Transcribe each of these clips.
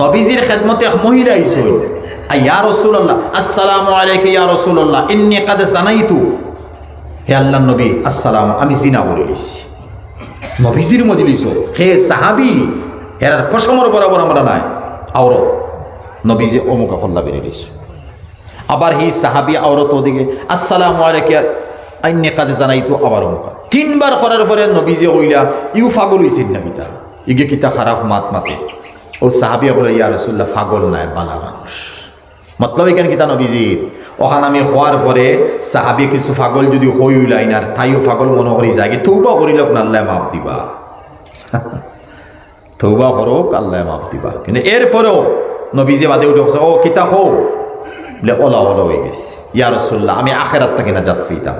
নবীজির খেদমতে এক মহিলা আইসই ইয়া রসুল্লাহ আসসালামু আলাইকুম ইয়া রসুল্লাহ ইন্নি কাদে জানাইতু হে আল্লাহ নবী, আসসালাম, আমি জিনা বলে দিছি। নবীজির মজলিস হে সাহাবি হেরার পশমর বরাবর আমরা নাই। আওর নবীজি অমুকা হল্লা বেরিয়ে দিস আবার হি সাহাবি আওরত ওদিকে, আসসালামু আলাইকুম আইনে কাজে জানাই তো আবার অমুকা। তিনবার করার পরে নবীজি কইলা, ইউ ফাগল হইছেন না কিতা ইগে কিতা খারাপ মাত মাতে? ও সাহাবি বলে, ইয়া রসুল্লাহ ফাগল নাই বালা মানুষ। মতলব এখানে কিতা নবীজির? ওখান আমি হওয়ার পরে সাহাবি কিছু ফাগল যদি হই উলাই না, তাইও ফাগল মনে করি যায় কি, তৌবা করিল আল্লাহ মাফ দিবা। তৌবা করক, আল্লাহ মাফ দিবা। কিন্তু এরপরেও নবীজি বাদে উঠে ও কিতা হো বলে, ওলা ওলা হয়ে গেছে। ইয়া রসুল্লাহ আমি আখেরাত তাকে না জাত ফিতাম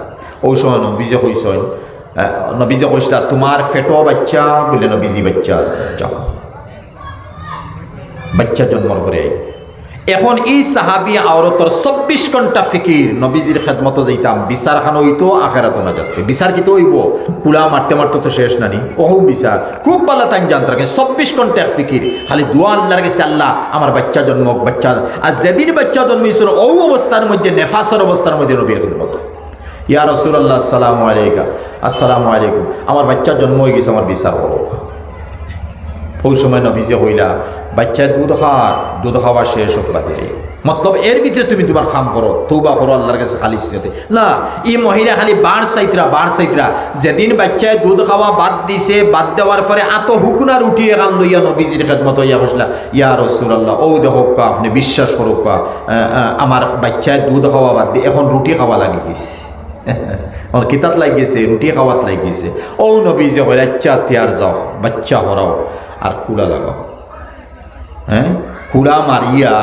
ওই সময় নবীজে কইসন নবীজে কইসলা তোমার ফেটো বাচ্চা? বলে, নবীজি বাচ্চা আছে, যাও। বাচ্চা জন্মর করে এখন এই সাহাবি আওরতর চব্বিশ ঘণ্টা ফিকির নবীজির খেদমতো যাইতাম। বিচার খান হইতো আখেরাতো না যাত্রে বিচার কি তো হইব? কুলা মারতে মারতে তো শেষ নানি। ওহু বিচার খুব ভালো তাই জানতে রাখেন চব্বিশ ঘণ্টা ফিকির খালি দোয়া আল্লাহর গেছে আল্লাহ আমার বাচ্চা জন্মক বাচ্চা আর যেদিন বাচ্চা জন্মিয়েছিল ও অবস্থার মধ্যে নেফাসর অবস্থার মধ্যে নবীর খেদমতো ইয়া রসুল্লাহ আসসালামু আলাইকা। আসসালামু আলাইকুম। আমার বাচ্চা জন্ম হয়ে গেছে আমার বিচার করুক ওই সময় নবীজে হইলা বাচ্চার দুধ খাওয়ার, দুধ খাওয়া শেষ হোক বাদে মতলব এর ভিতরে তুমি তোমার খাম করো তৌবা করো, আল্লাহর কাছে খালি ইচ্ছতে না, এই মহিলা খালি বাড় সাইতরা বাড় সাইতরা। যেদিন বাচ্চায় দুধ খাওয়া বাদ দিছে, বাদ দেওয়ার পরে আত হুকুনার উঠিয়ে এখান লইয়া নবীজির খেদমত ইয়া বসলা, ইয়া রসুল্লাহ ও দেখক কা, আপনি বিশ্বাস করুক আমার বাচ্চায় দুধ খাওয়া বাদ দিয়ে এখন রুটি খাওয়া লাগি গেছে। আমার কিতাত লাগিয়েছে রুটি খাওয়াত লাগিয়েছে ও নবী যে হয় আচ্ছা তিয়ার যাও, বাচ্চা হরাও। আর কুড়া লাগাও। হ্যাঁ? কুড়া মারিয়া,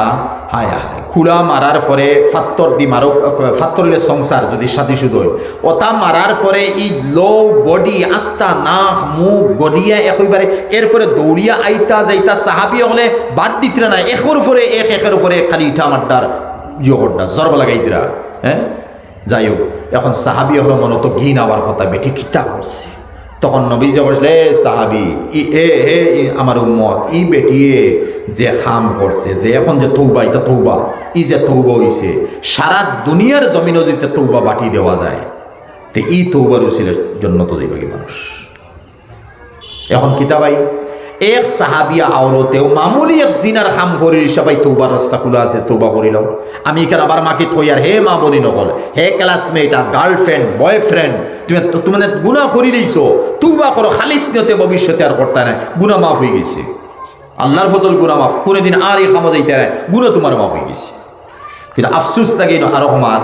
হায় হায়, কুড়া মারার পরে ফাত্তর দি মারো, ফাত্তরের সংসার যদি সাথী শুধু হয়। ওটা মারার পরে ই লো বডি আস্তা নাক মুখ, গলিয়া একেবারে, এরপরে দৌড়িয়া আইতা যাইতা সাহাবি হলে বাদ দিতরা না একের পরে এক, একের উপরে খালি ইটা মাড্ডার জগড্ডা জরব লাগাইতরা। হ্যাঁ? যাই হোক, এখন সাহাবি হলো মনে তো ঘিন আবার কথা, বেটি কিতা করছে তখন নবী যে বসলে সাহাবি, ই, এ, হে আমার উম্মত, ই বেটিয়ে যে খাম করছে, যে এখন যে তৌবা, এটা তৌবা, ই যে তৌবা হইছে, সারা দুনিয়ার জমিনও যেতে তৌবা বাটি দেওয়া যায়, তো ই তৌবার উচিলের জন্য তো যাইবাগি মানুষ? এখন কিতাবাই এক সাহাবিয়া আওরতেও মামুলি এক জিনার খাম করি সবাই তৌবার রাস্তা খোলা আছে তৌবা করিল আমি এখানে আবার মাকে থই, আর হে মা বলি নকল হে ক্লাসমেট আর গার্লফ্রেন্ড বয়ফ্রেন্ড তুমি তুমি মানে গুণা করি লইছো তৌবা করো, খালিস নিয়তে ভবিষ্যতে আর করতে নাই গুণা মাফ হয়ে গেছে। আল্লাহর ফজল গুণা মাফ, কোনোদিন আর এই খামা যাইতে গুণা তোমার মাফ হয়ে গেছে। কিন্তু আফসুস লাগে, আরও সমাজ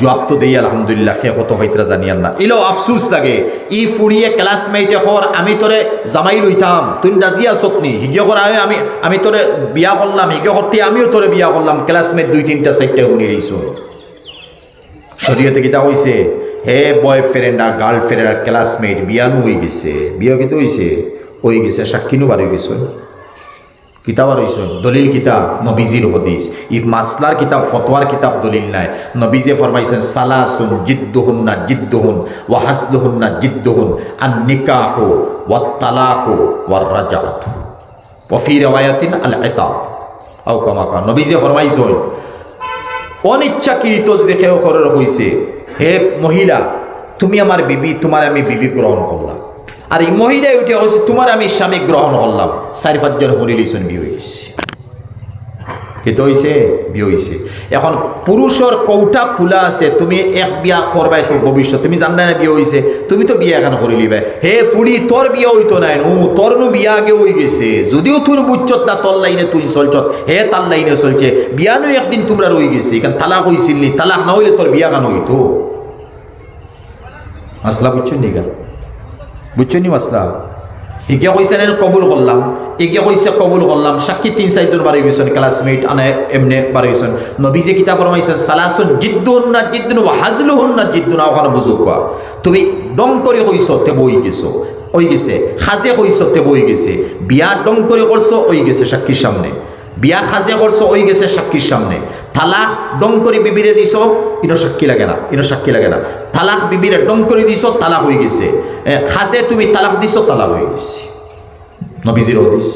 জবাব তো দেই, আলহামদুলিল্লাহ সে কত হইতরা জানি আল্লাহ এলো আফসুস লাগে, ই ফুরিয়ে ক্লাসমেটে হর আমি তোরে জামাই লইতাম, তুই দাজি আসত নি? হিগিয় করা হয়, আমি আমি তোরে বিয়া করলাম, হিগিয় করতে আমিও তোরে বিয়া করলাম ক্লাসমেট দুই তিনটা চারটে শুনি রইছো শরীয়তে কিতা হইছে হে বয়ফ্রেন্ড আর গার্লফ্রেন্ড আর ক্লাসমেট বিয়ানো হয়ে গেছে, বিয়া কিন্তু হইছে হয়ে গেছে সাক্ষীনু বার হয়ে গেছে? কিতাব আর হইছে দলিল কিতাব নবীজির হদিস ই মাসলার কিতাব ফতোয়ার কিতাব দলিল নাই। নবীজে ফরমাইছেন সালাসুন জিদ্দুহুন্না জিদ্দুহুন ওয়া হাসদুহুন্না জিদ্দুহুন আন নিকাহু ওয়া তালাকু ওয়ার রাজাতু ওয়া ফি রিওয়ায়াতিন আল ইতাব আও কামা কান নবীজে ফরমাইছেন অনিচ্ছাকৃত যদি কেউ করার হয়েছে হে মহিলা, তুমি আমার বিবি তোমার আমি বিবি গ্রহণ করলাম আর এই মহিলায় উঠে হয়েছে তোমার আমি স্বামী গ্রহণ করলাম। চারি পাঁচজন হরিলিছন বিয়ে হয়েছে কিন্তু হয়েছে বিয়ে হয়েছে এখন পুরুষের কৌটা খোলা আছে, তুমি এক বিয়া করবাই তোর ভবিষ্যৎ। তুমি জান না বিয়ে হয়েছে তুমি তো বিয়ে এখন করে লিবে হে ফুড়ি তোর বিয়ে হইতো নাই ও তোর নু বিয়া আগে হয়ে গেছে। যদিও তুই বুঝছত না, তোর লাইনে তুই চলছত হে, তার লাইনে চলছে। বিয়া নু একদিন তোমরা রয়ে গেছে। এখান তালাক হয়েছিল তালাক না হইলে তোর বিয়া কেন হইতো? মাসলা বুঝছ নি কেন? বুঝছ নি মাসলা এগিয়ে কইছে কবুল করলাম এগিয়ে কইছে কবুল করলাম, সাক্ষী তিন চারজন বাড়ি গেছেন ক্লাসমেট আনে এমনি বাড়ি গেছেন। নবীজে কিতা ফরমাইছেন সালাসুন জিদ্দুন না জিদ্দুন হাজলুহুন না জিদ্দুন ওখানে বুঝো কোয়া তুমি ডং করে কইছ তে বই গেছো ওই গেছে। খাজে কইছ তে বই গেছে। বিয়া ডং করে করছ ওই গেছে সাক্ষীর সামনে। বিয়া খাজে করছ, ওই গেছে সাক্ষীর সামনে। তালাক ডং করে বিবিরে দিছ, ইনো সাক্ষী লাগে না, ইনো সাক্ষী লাগে না। তালাক বিবিরে ডং করে দিছ, তালাক হয়ে গেছে। খাজে তুমি তালাক দিছ, তালাক হয়ে গেছে। নবীজির হদিস।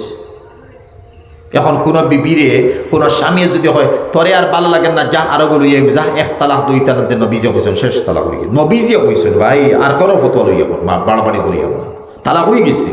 এখন কোনো বিবিরে, কোনো স্বামী যদি হয়, তরে আর ভালো লাগে না, যা আরও বলো ইয়ে যা এক তালাক, দুই তালাক দিয়ে নবীজে কইছেন, শেষ তালাক হয়ে গেছে। নবীজে কইছেন, ভাই, আর কারও ফটো লইয়া বাড়াবাড়ি করিয়া তালাক হয়ে গেছে।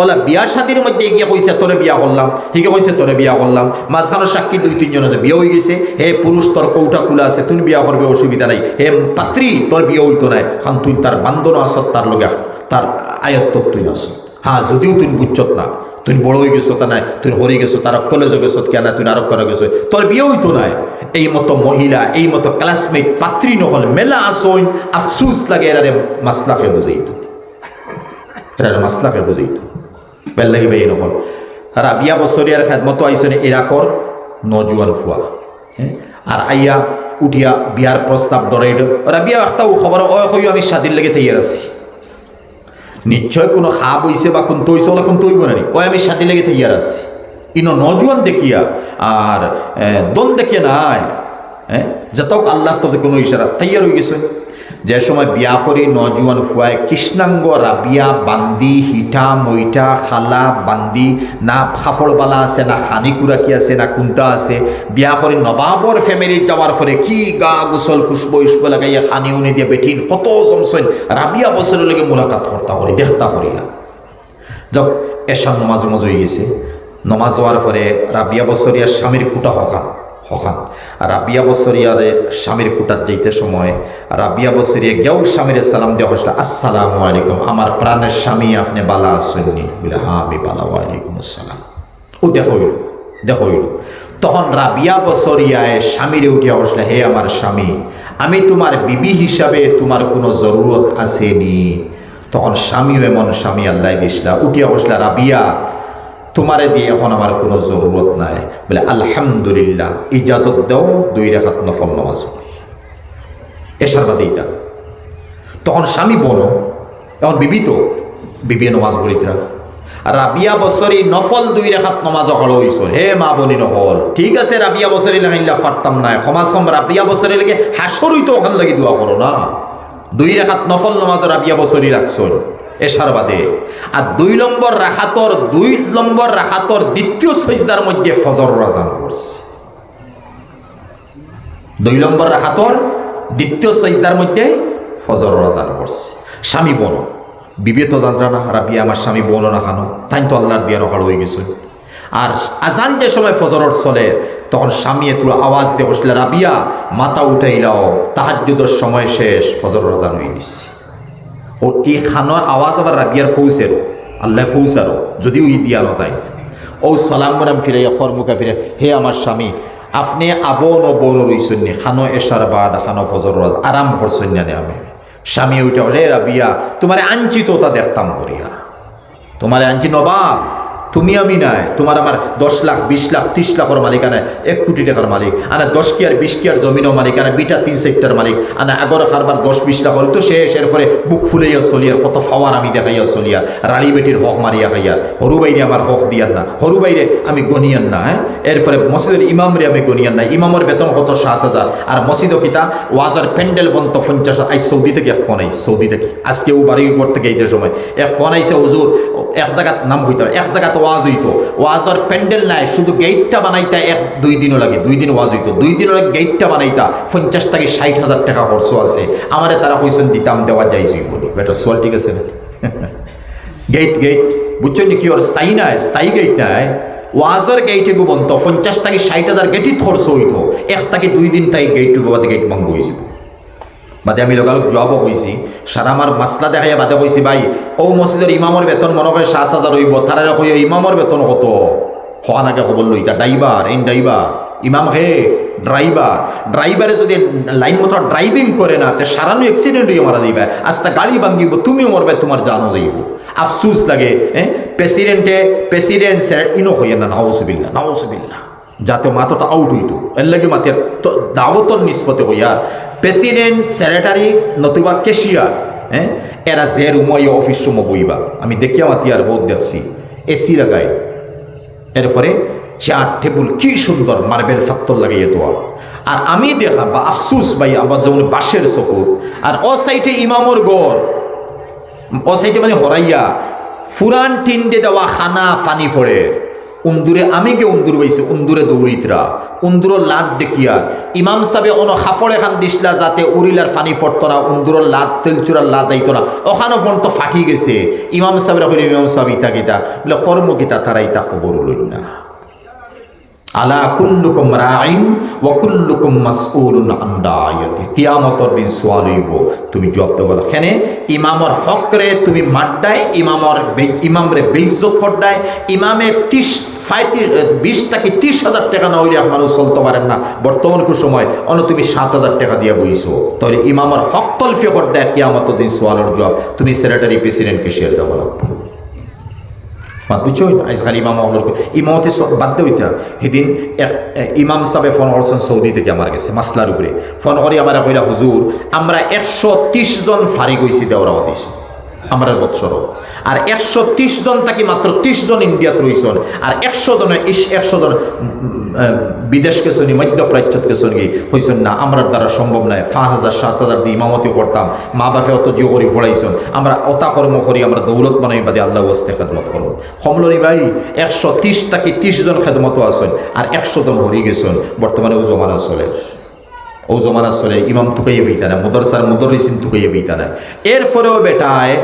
ওলা বিয়া শাদির মধ্যে গিয়ে কইছে, তোরে বিয়া করলাম। হিকে কইছে, তোরে বিয়া করলাম। মাঝখানের সাক্ষী দুই, তিনজন আছে বিয়ে হয়ে গেছে, হে পুরুষ, তোর কৌটা কুলা আছে তুই বিয়া করবে, অসুবিধা নাই। হে পাত্রী, তোর বিয়ে হইতো নাই। কারণ তুই তার বান্ধন আসত তার লগে তার আয়ত্ত তুই আস হ্যাঁ যদিও তুই বুঝছত না, তুই বড় হয়ে গেছো তা নাই, তুই হরে গেছো তার কলেজে গেছো কেন তুই আরব করে গেছো তোর বিয়ে হইতো নাই। এই মতো মহিলা, এই মতো ক্লাসমেট পাত্রী নহল মেলা আসইন, আফসুস লাগে, এরারে মাসলাকে বুঝাইতো এরারে মাসলাকে বুঝাইতো বেল লাগিব এই নহল রাবিয়া বছরিয়ার খেদমতো আইসনে ইরাকর নজুয়ান ফুয়া? আর আইয়া উঠিয়া বিয়ার প্রস্তাব দরাইল রাবিয়া একটা খবর হইও আমি স্বাধীন লেগে তৈয়ার আছি। নিশ্চয় কোনো খা বইছে বা কোন তৈছে ওলা কোন তৈব না ওই আমি সাথে লেগে তৈয়ার আছি। ইনো নজওয়ান দেখিয়া আর দন দেখিয়া নাই। হ্যাঁ যতক আল্লাহ তো কোনো ইশারা তৈয়ার হয়ে গেছে। যে সময় বিয়া করি নজওয়ান ফুয়ায় কৃষ্ণাঙ্গ রাবিয়া বান্দি হিটা মইটা খালা, বান্দি, না ফাফড়বালা আছে, না খানিকুরা কি আছে, না কুন্তা আছে। বিয়া করে নবাবর ফ্যামিলি যাওয়ার পরে কি গা গোসল কুসব ইসব লাগাইয়া খানি উনি দিয়ে বেঠিন, কত জমসইন রাবিয়া বছরের লেগে মোলাকাত করতা করি দেখতা করিয়া যাক এশার নমাজ মজ হয়ে গেছে। নমাজ হওয়ার পরে রাবিয়া বছরিয়ার স্বামীর কুটা হকান। আর রাবিয়া বছরিয়ারে স্বামীর কুটার যাইতে সময়, রাবিয়া বছরিয়া গেও স্বামীর সালাম দেওয়া হসলা আসসালামু আলাইকুম, আমার প্রাণের স্বামী আপনি বালা আসেননি বলে হ্যাঁ আমি বালা, ওয়ালাইকুম আসসালাম। ও দেখো দেখো তখন রাবিয়া বছরিয়ায় স্বামীরে উঠিয়া বসলে, হে আমার স্বামী, আমি তোমার বিবি হিসাবে তোমার কোনো জরুরত আসেনি তখন স্বামীও এমন স্বামী আল্লাহ দিসলা, উঠিয়া বসলা, রাবিয়া তোমারে দিয়ে এখন আমার কোনো জরুরত নাই। বলে, আলহামদুলিল্লাহ, ইজাজত দাও, দুই রেখাত নফল নামাজ এসার বাদে এইটা তখন স্বামী বনো এখন বিবি তো, বিবি নমাজ পড়িতরা আর রাবিয়া বছরি নফল দুই রেখাত নমাজ হল হইছিল হে মা বনি নহল ঠিক আছে, রাবিয়া বছরি লাগাইলা ফারতাম নাই সমাজ কম রাবিয়া বছরি লাগে হাসর হইতো ওখান লাগি দোয়া করো না। দুই রেখাত নফল নমাজ রাবিয়া বছরি রাখছল এসার বাদে। আর দুই নম্বর রাখাতর, দুই নম্বর রাখাতর দ্বিতীয় সৈজদার মধ্যে ফজর রাজান করছে দুই নম্বর রাখাতর দ্বিতীয় সৈজদার মধ্যে ফজর রাজান করছে স্বামী বন বিবে তো জানরা না রাবিয়া আমার স্বামী বন না খানো তাই তো আল্লাহর বিয়া নকাল হয়ে গেছে। আর আজান যে সময় ফজরর চলে, তখন স্বামী একটু আওয়াজ দিয়ে বসলে, রাবিয়া, মাথা উঠাইলাও, তাহাজ্জুদের সময় শেষ, ফজর রাজান হয়ে গেছে। ও এই খানো আওয়াজ আবার রাবিয়ার ফৌসেরও আল্লাহ ফৌসারও যদিও ই দিয়া নতাই ও সালাম বনাম ফিরে খরমুখা ফিরে হে আমার স্বামী আপনি আবন ও বন রইছেন খানো এসার বাদ খানো ফজর আরাম করছেন না আমি স্বামী ওইটা রে রাবিয়া তোমার আঞ্চিত তো তা দেখতাম করিয়া তোমার আঞ্চি নবাব তুমি আমি নাই। তোমার আমার দশ লাখ, বিশ লাখ, ত্রিশ লাখের মালিকানা এক কোটি টাকার মালিক। আনা দশ কি আর বিশ কি আর জমিনও মালিক, আনা বিটা তিন সেক্টর মালিক, আনা আগর খারবার দশ, বিশ লাখর তো শেষ, এরপরে বুক ফুলাইয়া চলিয়ার, কত ফাওয়ার আমি দেখাইয়া চলিয়ার রানী বেটির হক মারিয়া খাইয়ার। সরু বাইরে আমার হক দিয়ার না সরু বাইরে আমি গনিয়ান না হ্যাঁ? এরপরে মসজিদের ইমামরে আমি গনিয়ান না ইমামের বেতন কত? সাত হাজার। আর মসজিদ কিতা? ওয়াজার প্যান্ডেল বন্ত পঞ্চাশ আই সৌদি থেকে ফোন আইস সৌদি থেকে। আজকে ও বাড়ি থেকে এইটার সময়। এক ফোন আইসে হুজুর, এক জায়গাত নাম হইতে এক জায়গাত ওয়াজ হইতো। ওয়াজর প্যান্ডেল নাই, শুধু গেটটা বানাইতা এক, দুই দিনও লাগে, দুই দিন ওয়াজ হইতো। দুই দিন লাগে গেটটা বানাইতা, পঞ্চাশ থেকে ষাট হাজার টাকা খরচ আছে। আমারে তারা কইসেন দিতাম দেওয়া যাইছি বলি বেটা, সোয়াল ঠিক আছে না? গেট গেট বুঝছ কি ওর স্থায়ী নাই? স্থায়ী গেট নাই। ওয়াজর গেইটে গো বন্ত পঞ্চাশ থেকে ষাট হাজার গেটই খরচ হইতো। এক থেকে দুই দিন তাই গেট বাদে গেট ভাঙ্গ হয়েছিল বাদে আমি লগালগ জবাবও কইছি। সারা আমার মাসলা দেখাইয়া বাদে কইছি, ভাই ও মসজিদের ইমামর বেতন মনে হয় সাত হাজার হইব তারা কই ইমামর বেতন কত? হওয়া নাকে খবর লই তা ড্রাইভার এই ড্রাইভার ইমাম হে ড্রাইভার ড্রাইভারে যদি লাইন মতো ড্রাইভিং করে না, তে সারানো অ্যাক্সিডেন্ট হয়ে মারা যাইবে। আস্তে গাড়ি ভাঙ্গিব তুমিও মরবে তোমার জানো যাইব। আফসুস লাগে হ্যাঁ প্রেসিডেন্টে প্রেসিডেন্ট স্যার ইনো হইয়া না নাউসবিল্লা নাউসবিল্লা যাতে মাথাটা আউট হইতো। এর লাগে মাতের তো দাওয়াতর নিষ্পতে হইয়া প্রেসিডেন্ট সেক্রেটারি নতুবা কেশিয়ার হ্যাঁ? এরা যে রুময় অফিস রুম বইবা। আমি দেখিয়া মাতি আর বহুত দেখছি। এসি লাগাই এরপরে চেয়ার টেবুল কি সুন্দর মার্বেল ফাত্তর লাগাইয়ে তোয়া। আর আমি দেখা বা আফসুস ভাই আবার যেমন বাঁশের চকুর। আর ও সাইডে ইমামর গড় ও সাইডে মানে হরাইয়া। ফুরান টিন্ডে দেওয়া খানা ফানি পড়ে। উন্দুরে আমি গে উন্দুর বইছে, উন্দুরে দৌড়িতরা উন্দুর লাত দেখিয়া। ইমাম সাবে অন হাফড় এখান দিসলা যাতে উরিলার ফানি ফটতো না উন্দুরের লাত তেলচুরার লাত আইতো না। ওখানে ফোন তো ফাটি গেছে। ইমাম সাহেবের কইলে, ইমাম সাহেব ইতা গীতা বলে কর্ম গীতা তারা ইতা খবর লইল না। আলা কুল্লুকুম রাইন ওয়া কুল্লুকুম মাসউলুন আন রাইয়াতি কিয়ামতর দিন সওয়াল হইব তুমি জবাব দেব কেনে ইমামর হক রে তুমি মাড্ডায় ইমামর বে- ইমামরে বেইজ্জত করডায় ইমামে 30 বিশ টাকি ত্রিশ হাজার টাকা না হইলে মানুষ চলতে পারেন না। বর্তমান কু সময় অন তুমি সাত হাজার টাকা দিয়ে বইছো। তাহলে ইমামর হক তলফি করডায় কিয়ামতর দিন সওয়ালের জবাব তুমি সেক্রেটারি প্রেসিডেন্টকে শেয়ার দেবো লাগবে। মাত বুঝছ আজ খালি ইমাম ইমামতি স- বাদ দেও ইতা সেদিন এক ইমাম সাহেবে ফোন করছেন সৌদি থেকে আমার গেছে মাসলার উপরে। ফোন করে আমার কইলা, হুজুর, আমরা একশো ত্রিশ জন ফারি গইছি দেওয়া দিছি। আমরা বৎসর। আর একশো ত্রিশ জন থাকি মাত্র ত্রিশ জন ইন্ডিয়াত রইছেন। আর একশো জন একশো জন উম, আহ, বিদেশ গেছেন মধ্যপ্রাচ্যত গেছেন কি হইছেন না। আমরা দ্বারা সম্ভব নয় পাঁচ হাজার সাত হাজার দিয়ে ইমামতি করতাম। মা বাপে অত জিও করে পড়াইছেন আমরা অতা কর্ম করি আমরা দৌলত বানাই বাদে আল্লাহ ওয়াস্তে খেদমত করব। সমলরি ভাই একশো ত্রিশ থাকি ত্রিশ জন খেদমত আছেন। আর একশো জন হরি গেছেন। বর্তমানে ও জমানা চলে। ও জমানা চলে ইমাম তুকাইয়ে বইতা না মুদরসার মুদরিসিন তুকাইয়ে বইতা না এরপরেও বেটায়,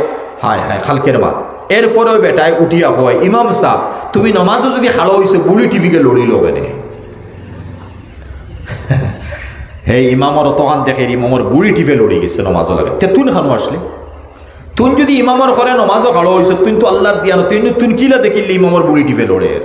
হায় হায়, খালকের মাত এরপরেও বেটায় উঠিয়া হয় ইমাম সাহ তুমি নমাজও যদি হালো হইছে বুড়ি টিভিকে লড়ি লবেনে হে ইমামর তখন দেখে ইমামর বুড়ি টিভে লড়ি গেছে নমাজও লাগে তে তুন খানো আসলে? তুন যদি ইমামর ঘরে নমাজও খালো হইছে তুই তো আল্লাহর দিয়া তুই তুন কিলা দেখিলি ইমামর বুড়ি টিভে লড়ে?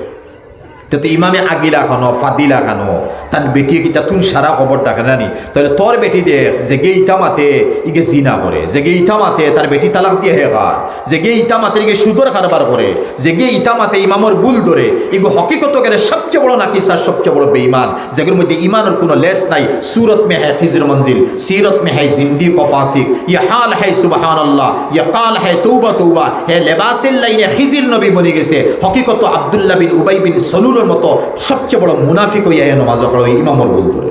তো ইমামে আগিলা খানো, ফাদিলা খানো তার বেটি কিতা তুন সারা খবর ডাকে নানি। তাহলে তোর বেটি দে যে গে ইটা মাতে ইগে জিনা করে যে গে ইটা মাতে তার বেটি তালাক দিয়ে হে খার যে গে ইটা মাতে ইগে সুদর কারবার করে যে গে ইটা মাতে ইমামর বুল ধরে ইগো হকিকত গেলে সবচেয়ে বড় নাকিসার সবচেয়ে বড় বেঈমান। যেগুলোর মধ্যে ইমানের কোনো লেস নাই সুরত মে হ্যায় খিজর মঞ্জিল সিরত মে হ্যায় জিন্দি কফাসিক ইয়ে হাল হ্যায় সুবাহান আল্লাহ ইয়ে কাল হ্যায় তৌবা তৌবা, হে লেবাসের লাইনে খিজির নবী বলে গেছে। হকিকত আবদুল্লাহ বিন উবাই বিন সলুলের মতো সবচেয়ে বড় মুনাফিক হইয়া নমাজ বড়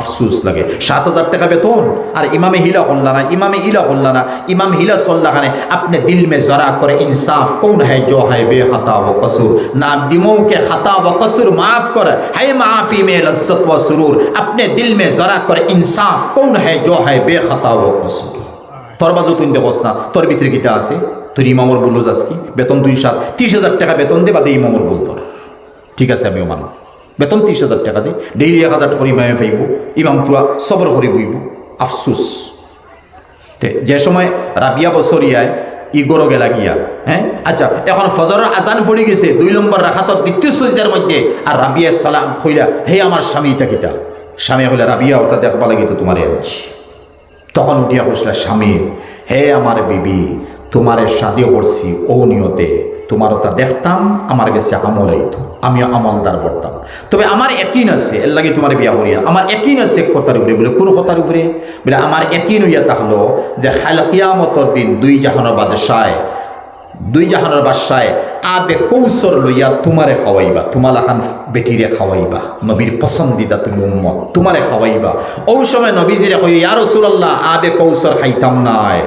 আফসুস লাগে। সাত হাজার টাকা বেতন, আর ইমামে হিলা হল্লানা ইমামে ইলা হল্লানা ইমাম হিলা সল্লাহানে আপনি দিল মে জরা করে ইনসাফ কৌন হ্যায় জো হ্যায় বে হতা ও কসুর? না দিমৌ কে ও কসুর মাফ করে। হে মাফি মে লজ্জত ও সুরুর। আপনি দিল মে জরা করে ইনসাফ কোন হ্যায় জো হ্যায় বে হতা ও কসুর? তোর বাজু তুই দেখোস না, তোর ভিতরে গীতা আছে? তুই ইমামর বলল যাস কি? বেতন দুই সাত, তিরিশ হাজার টাকা বেতন দে বা দে ইমামর বলতো ঠিক আছে আমিও মানব। বেতন ত্রিশ হাজার টাকা দে। ডেইলি এক হাজার টাকা ইমামে পাইব ইমাম পুরা সবর করে বইব আফসুস যে সময় রাবিয়া বছরিয়ায় ই গরো গেলা গিয়া হ্যাঁ আচ্ছা এখন ফজরের আজান পড়ে গেছে, দুই নম্বর রাখাতর দ্বিতীয় সজিদার মধ্যে। আর রাবিয়া সালাম হইলা হে আমার স্বামী ইটা কিতা? স্বামী হইলা রাবিয়া ওটা দেখবা লাগি তো তোমারে আনছি। তখন উঠিয়া বসলা স্বামী, হে আমার বিবি তোমারে সাদিও করছি ও নিয়তে। তোমার তা দেখতাম, আমার গেছে আমল আইত, আমিও আমলদার করতাম তবে আমার একই আছে এর লাগে তোমার বিয়া হইয়া আমার একই আছে কথার উপরে, বলে কোন কথার উপরে? বলে আমার একই নইয়া তাহলো যে হালকিয়ামতর দিন দুই জাহানোর বাদশায়, দুই জাহানোর বাসায় আবে কৌশর লইয়া তোমারে খাওয়াইবা তোমার লাখান বেটিরে খাওয়াইবা। নবীর পছন্দিদা তুমি উম্মত, তোমারে খাওয়াইবা। ও সময় নবীজিরে কই ইয়া রাসূলুল্লাহ, আবে কৌশর খাইতাম নাই।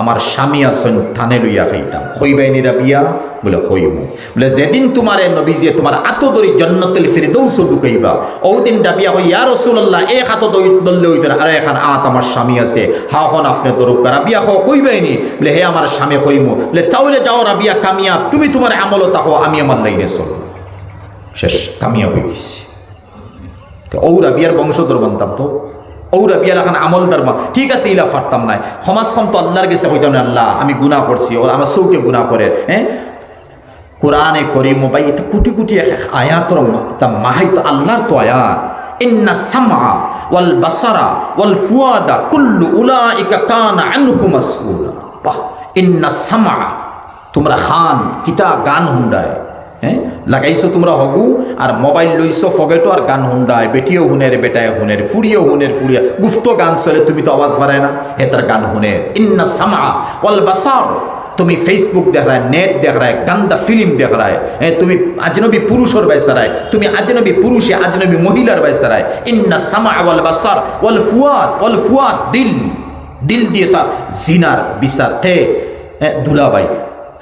আমার স্বামী আসন থানে লইয়া খাইতাম। হইবাই নিরা বিয়া বলে, হইমু। বলে, যেদিন তোমারে নবীজিয়ে তোমার আতদরি জন্নতুল ফিরদৌস ঢুকাইবা ও দিন ডাবিয়া হই ইয়া রাসূলুল্লাহ এক হাত দল্লে হইতে আরে এখন আত আমার স্বামী আছে, হা হন আপনি দরুক রাবিয়া হো কইবাইনি বলে, হে আমার স্বামী কইমু বলে, তাহলে যাও রাবিয়া কামিয়াব, তুমি তোমার আমল তাহো আমি আমার লাইনে চলো। শেষ, কামিয়াব হয়ে গেছি। তো ও রাবিয়ার বংশধর বানতাম তো। ও রাবিয়ার এখন আমল ধর্মা ঠিক আছে, ইলা ফারতাম নাই। সমাজখন তো আল্লাহর গেছে হইতাম না, আল্লাহ, আমি গুণা করছি ও আমার চৌকে গুণা করে হ্যাঁ কোরআনে করি মোবাইল এটা কোটি কোটি আয়াতর মাহাই তো আল্লাহর তো আয়াত। ইন্না সামা কুল্লু বাহ, ইন্না সামা তোমরা খান, কিতা, গান হুন্ডায় হ্যাঁ? লাগাইছো তোমরা হগু, আর মোবাইল লইছো ফগেটো, আর গান হুন্ডায় বেটিও হুনের বেটায় হুনের, ফুড়িও হুনের, ফুড়িয়া। গুপ্ত গান চলে, তুমি তো আওয়াজ বাড়ায় না। এটার গান হুনে ইন্না সামা ওয়াল বাসার। তুমি ফেসবুক দেখায় নেট দেখায় গান্দা ফিল্ম দেখায় হ্যাঁ তুমি আজনবী পুরুষের বাইসারায়। তুমি আজনবী পুরুষে আজনবী মহিলার বাইসারায়। ইন্না সামা ওয়াল বাসার। ওয়াল ফুয়াদ ওয়াল ফুয়াদ, দিল। দিল দিয়ে তা জিনার বিচার। হে দুলাবাই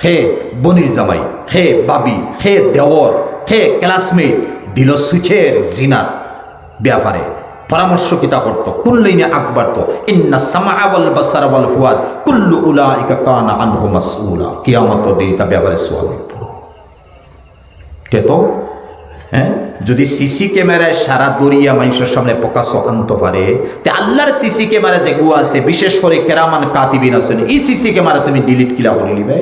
হে বনির জামাই, হে বাবি খে দেওর খে ক্লাসমেট, দিল সুচের জিনার ব্যাপারে পরামর্শ কিতা করতো কুল্লিনে আকবর তো ইন্না সামা ওয়াল বাসার ফুয়াদ, কুল্লু উলাইকা কানা আনহু মাসউলা। কিয়ামত দিন তা ব্যাপারে সোয়াল কে তো? হ্যাঁ? যদি সিসি ক্যামেরায় সারা দরিয়া মানুষের সামনে প্রকাশ আনতে পারে, তে আল্লাহর সিসি ক্যামেরা যেগুলো আছে, বিশেষ করে কেরামান কাতিবিন আছেন, এই সিসি ক্যামেরা তুমি ডিলিট কিলা করে নিবে?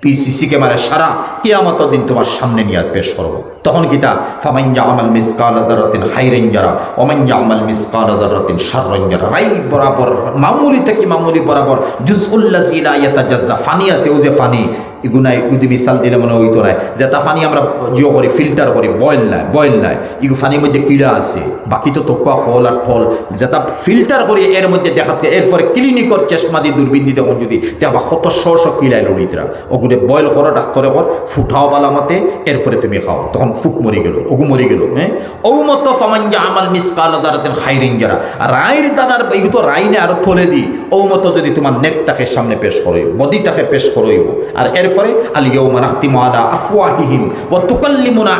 পি সিসি ক্যামেরা সারা কিয়ামত দিন তোমার সামনে নিয়ে পেশ করব তখন গীতা ফামাইঞ্জা আমাল মিসকাল দারাতিন হাইরেঞ্জারা অমাইঞ্জা আমাল মিসকাল দারাতিন শাররেন যারা রাই বরাবর, মামুলি থেকে মামুলি বরাবর ইয়াতা ইয়াতাজাজ্জা। ফানি আছে, ও যে ফানি। ইগুনাই ইগুদি মিসাল দিলে মনে হইতো নাই। যে তা ফানি আমরা জিও করি, ফিল্টার করি বয়েল নাই বয়েল নাই। ইগু ফানির মধ্যে কিড়া আছে, বাকি তো তোকুয়া ফল আর ফল। যেটা ফিল্টার করি, এর মধ্যে দেখাতে এরপরে ক্লিনিকর চেষ্টা দিয়ে দূরবীন দিতে কোন যদি, তে আবার কত শ শ কিলাই লড়িতরা ওগুলো বয়েল করো ডাক্তারে কর ফুটাও বালা মতে, এরপরে তুমি খাও। তখন ফুক মরি গেল ওগু মরি গেল হ্যাঁ ও মতো ফামাঞ্জা আমাল মিসকাল দারাতেন খাইরিং যারা। রায়ের দানার এগুলো তো রাইনে আরও থলে দি। ও মতো যদি তোমার নেকটাকে সামনে পেশ করইব বদিটাকে পেশ করইব। আর এরপরে আলিয়াউমা নাখতিমু আলা আফওয়াহিহিম ওয়া তুকাল্লিমুনা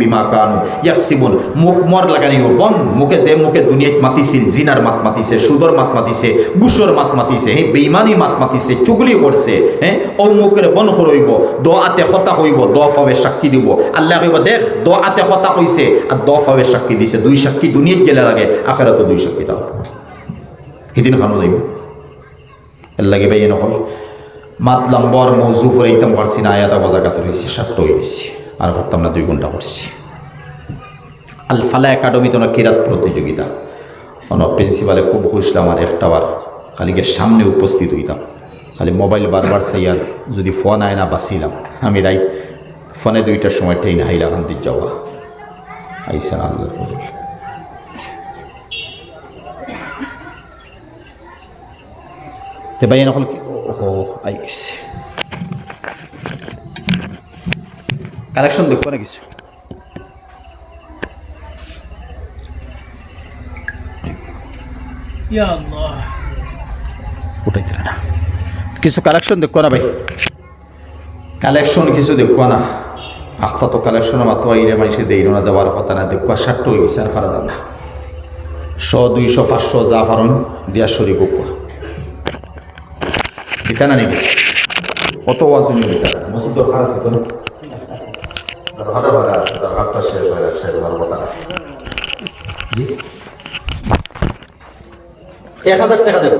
বিমা মুখ মর লাগানিব বন, মুখে যে মুখে দুনিয়াত মাতিছিল, জিনার মাত মাতিছে, সুদর মাত মাতিছে, গুসর মাত মাতিছে হ্যাঁ মাত মাতিছে, চুগলি করছে হ্যাঁ ও মুখের বন দোয়াতে হতা হইব সাক্ষী দিব। আল্লাহ কইব, দেখ, দোয়াতে হতা হইছে, আর দোয়া ফাবে সাক্ষী দিছে। দুই সাক্ষী দুনিয়াত গেলে লাগে আখেরাতে দুই সাক্ষী দাও। সেদিন যাইব এর লাগে ভাই মাতলাম, বর মৌজু একদম পারছি না, আয়াতা বজা কাতে রয়েছে, সাতটা হয়ে গেছি। আর ভাবতাম না দুই ঘণ্টা করছি। আল ফালা একাডেমিতে না কিরাত প্রতিযোগিতা। অন প্রিন্সিপালে খুব খুশলাম আর একটাবার খালি গিয়ে সামনে উপস্থিত হইতাম। খালি মোবাইল বারবার চাইয়ার যদি ফোন আয় না, বাঁচিলাম। আমি রাই ফোনে দুইটার সময় ট্রেন হাইলাকান্দির যাওয়া। আইসা না আল্লাহ তে ভাই নকল ও আই গেছে কালেকশন দেখব না কিছু. না। কিছু কালেকশন দেখব না ভাই? কালেকশন কিছু দেখব না। আখতা তো কালেকশনের মাত্র আইরে মাইসে দেই না দেওয়ার কথা না দেখব। ষাটটা হয়ে গেছে আর ফারা দাম না। শ দুইশো পাঁচশো যা ফারুন দিয়া সরি কুকুয়া এটা না নাকি কত ওয়াজ এটা? মসজিদ দরকার আছে তো দরকার ভাড়া আছে দরকারটা শেষ হয়ে গেছে এবার কথা এক হাজার টাকা দেবো।